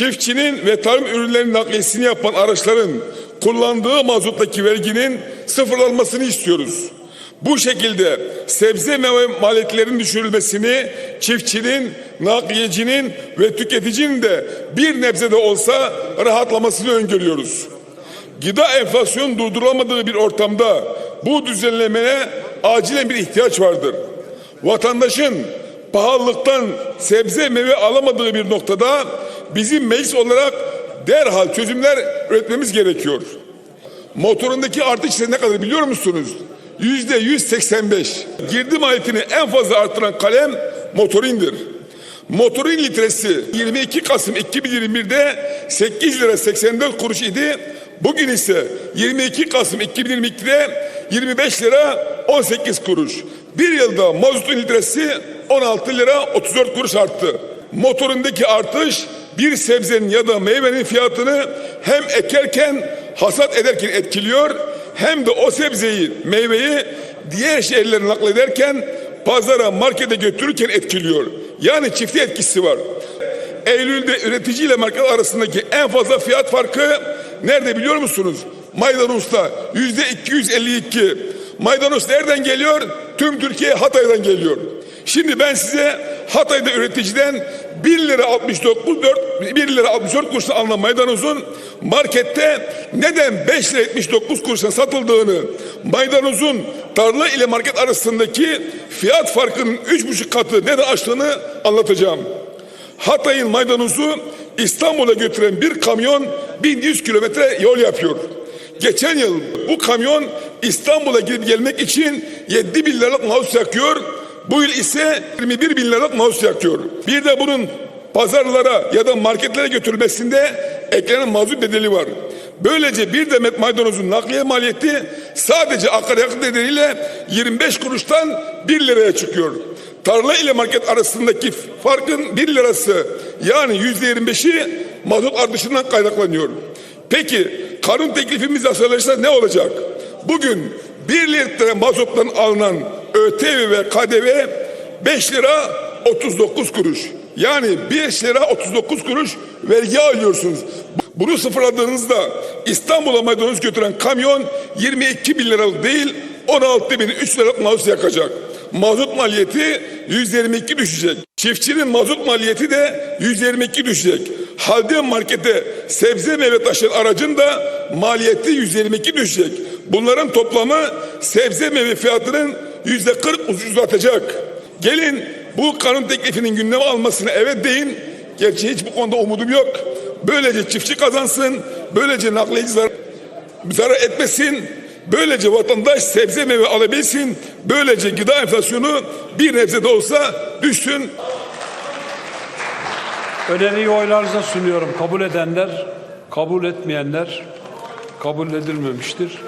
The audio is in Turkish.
çiftçinin ve tarım ürünlerinin nakliyesini yapan araçların kullandığı mazottaki verginin sıfırlanmasını istiyoruz. Bu şekilde sebze meyve maliyetlerinin düşürülmesini çiftçinin, nakliyecinin ve tüketicinin de bir nebze de olsa rahatlamasını öngörüyoruz. Gıda enflasyonu durdurulamadığı bir ortamda bu düzenlemeye acilen bir ihtiyaç vardır. Vatandaşın pahalılıktan sebze meyve alamadığı bir noktada bizim meclis olarak derhal çözümler üretmemiz gerekiyor. Motorundaki artış ne kadar biliyor musunuz? Yüzde 185. Girdi maliyetini en fazla artıran kalem motorindir. Motorin litresi 22 Kasım 2021'de 8 lira 84 kuruş idi. Bugün ise 22 Kasım 2022'de 25 lira 18 kuruş. Bir yılda mazotun litresi 16 lira 34 kuruş arttı. Motorundaki artış bir sebzenin ya da meyvenin fiyatını hem ekerken hasat ederken etkiliyor hem de o sebzeyi, meyveyi diğer şehirlere naklederken pazara, markete götürürken etkiliyor. Yani çifti etkisi var. Eylül'de üretici ile market arasındaki en fazla fiyat farkı nerede biliyor musunuz? Maydanoz'da yüzde 252. Maydanoz nereden geliyor? Tüm Türkiye Hatay'dan geliyor. Şimdi ben size Hatay'da üreticiden 1 lira 69 4 1 lira 64 kuruşa alınan maydanozun markette neden 5 lira 79 kuruşa satıldığını, maydanozun tarla ile market arasındaki fiyat farkının 3,5 katı neden açtığını anlatacağım. Hatay'ın maydanozu İstanbul'a götüren bir kamyon 1100 kilometre yol yapıyor. Geçen yıl bu kamyon İstanbul'a gidip gelmek için 7 bin liralık mazot yakıyor. Bu yıl ise 21 bin liralık mazot yakıyor. Bir de bunun pazarlara ya da marketlere götürülmesinde eklenen mazot bedeli var. Böylece bir demet maydanozun nakliye maliyeti sadece akaryakıt nedeniyle 25 kuruştan 1 liraya çıkıyor. Tarla ile market arasındaki farkın 1 lirası yani yüzde 25'i mazot artışından kaynaklanıyor. Peki kanun teklifimiz yasalaşsa ne olacak? Bugün 1 litre mazottan alınan ÖTV ve KDV 5 lira 39 kuruş. Yani 5 lira 39 kuruş vergi alıyorsunuz. Bunu sıfırladığınızda İstanbul'a maydanoz götüren kamyon 22 bin liralık değil 16 bin 3 liralık mazot yakacak. Mazot maliyeti 122 düşecek. Çiftçinin mazot maliyeti de 122 düşecek. Halde markete sebze meyve taşıyan aracın da maliyeti 122 düşecek. Bunların toplamı sebze meyve fiyatının yüzde 40 ucuzlatacak. Gelin bu kanun teklifinin gündeme almasına evet deyin. Gerçi hiç bu konuda umudum yok. Böylece çiftçi kazansın, böylece nakliyeci zarar, zarar etmesin, böylece vatandaş sebze meyve alabilsin, böylece gıda enflasyonu bir nebze de olsa düşsün. Öneriyi oylarınıza sunuyorum. Kabul edenler, kabul etmeyenler kabul edilmemiştir.